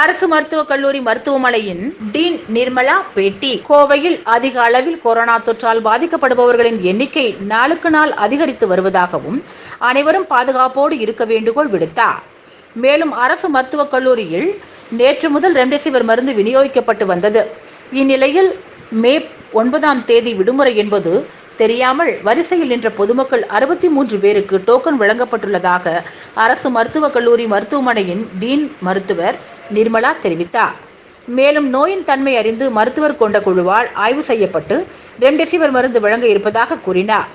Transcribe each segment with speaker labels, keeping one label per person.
Speaker 1: அரசு மருத்துவக் கல்லூரி மருத்துவமனையின் டீன் நிர்மலா பேட்டி கோவையில் அதிக அளவில் கொரோனா தொற்றால் பாதிக்கப்படுபவர்களின் எண்ணிக்கை நாளுக்கு நாள் அதிகரித்து வருவதாகவும் அனைவரும் பாதுகாப்போடு இருக்க வேண்டுகோள் விடுத்தார் மேலும் அரசு மருத்துவக் கல்லூரியில் நேற்று முதல் ரெம்டெசிவிர் மருந்து விநியோகிக்கப்பட்டு வந்தது இந்நிலையில் மே ஒன்பதாம் தேதி விடுமுறை என்பது தெரியாமல் வரிசையில் நின்ற பொதுமக்கள் அறுபத்தி மூன்று பேருக்கு டோக்கன் வழங்கப்பட்டுள்ளதாக அரசு மருத்துவக் கல்லூரி மருத்துவமனையின் டீன் மருத்துவர் நிர்மலா தெரிவித்தார் மேலும் நோயின் தன்மை அறிந்து மருத்துவர் கொண்ட குழுவால் ஆய்வு செய்யப்பட்டு ரெம்டெசிவிர் மருந்து வழங்க இருப்பதாக கூறினார்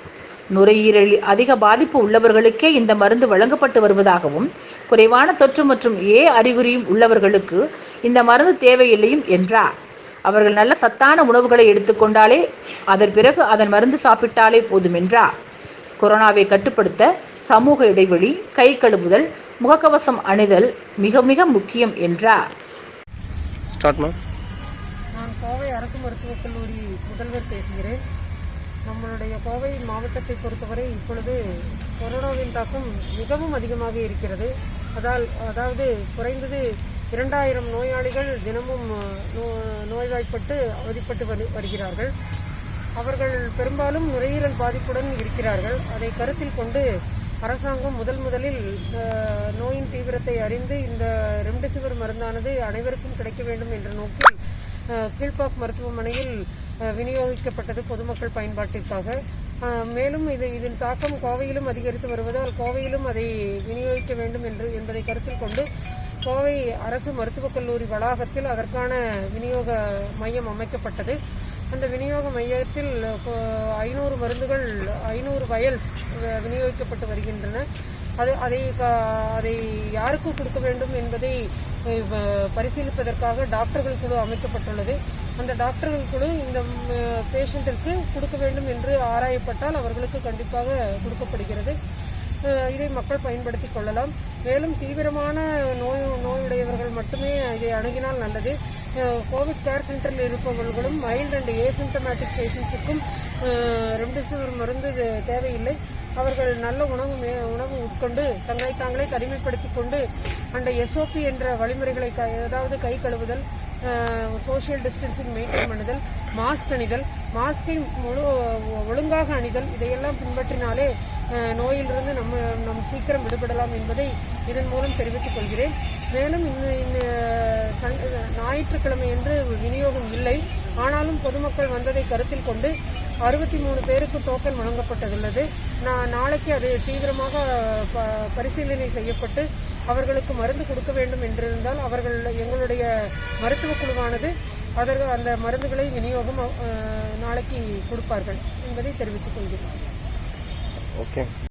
Speaker 1: நுரையீரலில் அதிக பாதிப்பு உள்ளவர்களுக்கே இந்த மருந்து வழங்கப்பட்டு வருவதாகவும் குறைவான தொற்று மற்றும் ஏ அறிகுறியும் உள்ளவர்களுக்கு இந்த மருந்து தேவையில்லையும் என்றார் அவர்கள் நல்ல சத்தான உணவுகளை எடுத்துக்கொண்டாலே அதன் பிறகு அதன் மருந்து சாப்பிட்டாலே போதும் என்றார் கொரோனாவை கட்டுப்படுத்த சமூக இடைவெளி கை கழுவுதல் முகக்கவசம் அணிதல் மிக மிக முக்கியம் என்றார்
Speaker 2: நான் கோவை அரசு மருத்துவக் கல்லூரி முதல்வர் பேசுகிறேன் நம்மளுடைய கோவை மாவட்டத்தை பொறுத்தவரை இப்பொழுது கொரோனாவின் தாக்கம் மிகவும் அதிகமாக இருக்கிறது அதால் அதாவது குறைந்தது இரண்டாயிரம் நோயாளிகள் தினமும் நோய்வாய்ப்பட்டு அவதிப்பட்டு வருகிறார்கள் அவர்கள் பெரும்பாலும் நுரையீரல் பாதிப்புடன் இருக்கிறார்கள் அதை கருத்தில் கொண்டு அரசாங்கம் முதல் முதலில் நோயின் தீவிரத்தை அறிந்து இந்த ரெம்டெசிவிர் மருந்தானது அனைவருக்கும் கிடைக்க வேண்டும் என்ற நோக்கில் கீழ்பாக் மருத்துவமனையில் விநியோகிக்கப்பட்டது பொதுமக்கள் பயன்பாட்டிற்காக மேலும் இது இதன் தாக்கம் கோவையிலும் அதிகரித்து வருவதால் கோவையிலும் அதை விநியோகிக்க வேண்டும் என்று என்பதை கருத்தில் கொண்டு கோவை அரசு மருத்துவக் கல்லூரி வளாகத்தில் அதற்கான விநியோக மையம் அமைக்கப்பட்டது அந்த விநியோக மையத்தில் ஐநூறு மருந்துகள் ஐநூறு வயல்ஸ் விநியோகிக்கப்பட்டு வருகின்றன அது அதை அதை யாருக்கு கொடுக்க வேண்டும் என்பதை பரிசீலிப்பதற்காக டாக்டர்கள் குழு அமைக்கப்பட்டுள்ளது அந்த டாக்டர்கள் குழு இந்த பேஷண்ட்டிற்கு கொடுக்க வேண்டும் என்று ஆராயப்பட்டால் அவர்களுக்கு கண்டிப்பாக கொடுக்கப்படுகிறது இதை மக்கள் பயன்படுத்திக் கொள்ளலாம் மேலும் தீவிரமான நோய் நோயுடையவர்கள் மட்டுமே இதை அணுகினால் நல்லது கோவிட் கேர் சென்டரில் இருப்பவர்களும் மைல்ட் அண்ட் ஏசிம்டமேட்டிக் பேஷண்ட்ஸுக்கும் ரெம்டெசிவிர் மருந்து தேவையில்லை அவர்கள் நல்ல உணவு உணவு உட்கொண்டு தங்களை தாங்களே கருமைப்படுத்திக் கொண்டு அந்த எஸ்ஓபி என்ற வழிமுறைகளை ஏதாவது கை கழுவுதல் சோசியல் டிஸ்டன்சிங் மெயின்டைன் பண்ணுதல் மாஸ்க் அணிதல் மாஸ்கை முழு ஒழுங்காக அணிதல் இதையெல்லாம் பின்பற்றினாலே நோயிலிருந்து நம்ம சீக்கிரம் விடுபடலாம் என்பதை இதன் மூலம் தெரிவித்துக் கொள்கிறேன் மேலும் ஞாயிற்றுக்கிழமை என்று விநியோகம் இல்லை ஆனாலும் பொதுமக்கள் வந்ததை கருத்தில் கொண்டு அறுபத்தி மூணு பேருக்கு டோக்கன் வழங்கப்பட்டதுள்ளது நான் நாளைக்கு அது தீவிரமாக பரிசீலனை செய்யப்பட்டு அவர்களுக்கு மருந்து கொடுக்க வேண்டும் என்றிருந்தால் அவர்கள் எங்களுடைய மருத்துவ குழுவானது அதற்கு அந்த மருந்துகளை விநியோகம் நாளைக்கு கொடுப்பார்கள் என்பதை தெரிவித்துக் கொள்கிறேன் ஓகே